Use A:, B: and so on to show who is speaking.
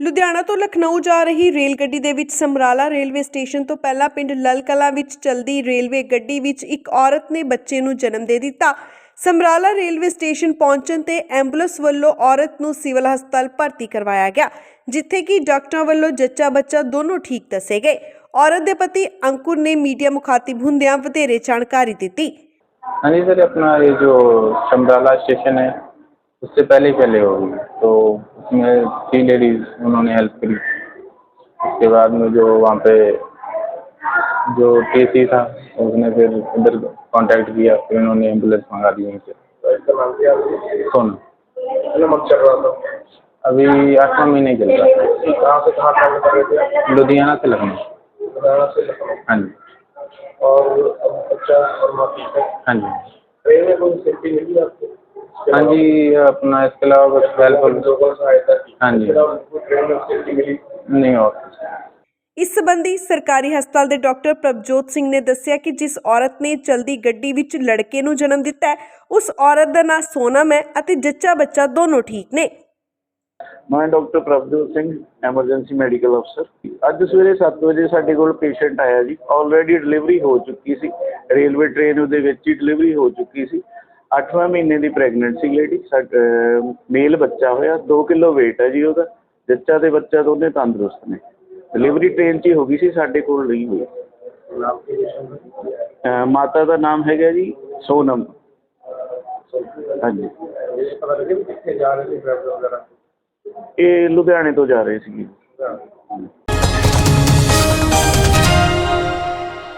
A: ਲੁਧਿਆਣਾ ਤੋਂ ਲਖਨਊ ਜਾ ਰਹੀ ਰੇਲ ਗੱਡੀ ਦੇ ਵਿੱਚ ਸਮਰਾਲਾ ਰੇਲਵੇ ਸਟੇਸ਼ਨ ਤੋਂ ਪਹਿਲਾਂ ਪਿੰਡ ਲਲਕਲਾ ਵਿੱਚ ਚਲਦੀ ਰੇਲਵੇ ਗੱਡੀ ਵਿੱਚ ਇੱਕ ਔਰਤ ਨੇ ਬੱਚੇ ਨੂੰ ਜਨਮ ਦੇ ਦਿੱਤਾ ਸਮਰਾਲਾ ਰੇਲਵੇ ਸਟੇਸ਼ਨ ਪਹੁੰਚਣ ਤੇ ਐਂਬੂਲੈਂਸ ਵੱਲੋਂ ਔਰਤ ਨੂੰ ਸਿਵਲ ਹਸਪਤਾਲ ਭਰਤੀ ਕਰਵਾਇਆ ਗਿਆ ਜਿੱਥੇ ਕਿ ਡਾਕਟਰਾਂ ਵੱਲੋਂ ਜੱਚਾ ਬੱਚਾ ਦੋਨੋਂ ਠੀਕ ਦੱਸੇ ਗਏ ਔਰਤ ਦੇ ਪਤੀ ਅੰਕੁਰ ਨੇ ਮੀਡੀਆ ਮੁਖਾਤਿਬ ਹੁੰਦਿਆਂ ਵਧੇਰੇ ਜਾਣਕਾਰੀ ਦਿੱਤੀ
B: हाँ जी सर अपना ये जो समराला स्टेशन है उससे पहले ही पहले होगी तो उसमें थ्री लेडीज़ उन्होंने हेल्प करी। उसके बाद में जो वहाँ पे जो टी था उसने फिर उधर कांटेक्ट किया फिर उन्होंने एंबुलेंस मंगा दी वहीं से सोना।
C: चल रहा था?
B: अभी आठवां महीने चल रहा है।
C: कहाँ से कहाँ ट्रैवल कर रहे थे?
B: लुधियाना से लखनऊ।
C: लुधियाना से लखनऊ।
B: हाँ जी।
C: और बच्चा और माँ हाँ?
B: जी।
C: ट्रेन में कोई सेफ्टी मिली आपको?
B: हाँ जी अपना इसके अलावा कुछ हेल्प
C: लोगों से सहायता की
B: हाँ जी।
C: इसके अलावा उनको ट्रेन में सेफ्टी मिली
B: नहीं और
A: ਇਸ ਸੰਬੰਧੀ ਸਰਕਾਰੀ ਹਸਪਤਾਲ ਦੇ ਡਾਕਟਰ ਪ੍ਰਭਜੋਤ ਸਿੰਘ ਨੇ ਦੱਸਿਆ ਕਿ ਜਿਸ ਔਰਤ ਨੇ ਚਲਦੀ ਗੱਡੀ ਵਿੱਚ ਲੜਕੇ ਨੂੰ ਜਨਮ ਦਿੱਤਾ ਹੈ ਉਸ ਔਰਤ ਦਾ ਨਾਂ ਸੋਨਮ ਹੈ ਅਤੇ ਜੱਚਾ ਬੱਚਾ ਦੋਨੋਂ ਠੀਕ ਨੇ
D: ਮੈਂ doctor Prabhjot Singh emergency medical ਅਫਸਰ ਅੱਜ ਸਵੇਰੇ 7 ਵਜੇ ਸਾਡੇ ਕੋਲ ਪੇਸ਼ੈਂਟ ਆਇਆ ਜੀ ਆਲਰੇਡੀ ਡਿਲੀਵਰੀ ਹੋ ਚੁੱਕੀ ਸੀ ਰੇਲਵੇ ਟ੍ਰੇਨ ਉਹਦੇ ਵਿੱਚ ਹੀ ਡਿਲੀਵਰੀ ਹੋ ਚੁੱਕੀ ਸੀ 8ਵੇਂ ਮਹੀਨੇ ਦੀ ਪ੍ਰੈਗਨੈਂਟ ਸੀ ਲੇਡੀ ਮੇਲ ਬੱਚਾ ਹੋਇਆ 2 ਕਿਲੋ weight ਹੈ ਜੀ ਉਹਦਾ ਜੱਚਾ ਤੇ ਬੱਚਾ ਦੋਨੇ ਤੰਦਰੁਸਤ ਨੇ। ਡਿਲੀਵਰੀ ਟ੍ਰੇਨ 'ਚ ਹੀ ਹੋ ਗਈ ਸੀ ਸਾਡੇ ਕੋਲ ਨਹੀਂ ਹੋਈ। ਮਾਤਾ ਦਾ ਨਾਮ ਹੈਗਾ ਜੀ ਸੋਨਮ। ਹਾਂਜੀ। ਇਹ ਲੁਧਿਆਣੇ ਤੋਂ ਜਾ ਰਹੇ ਸੀ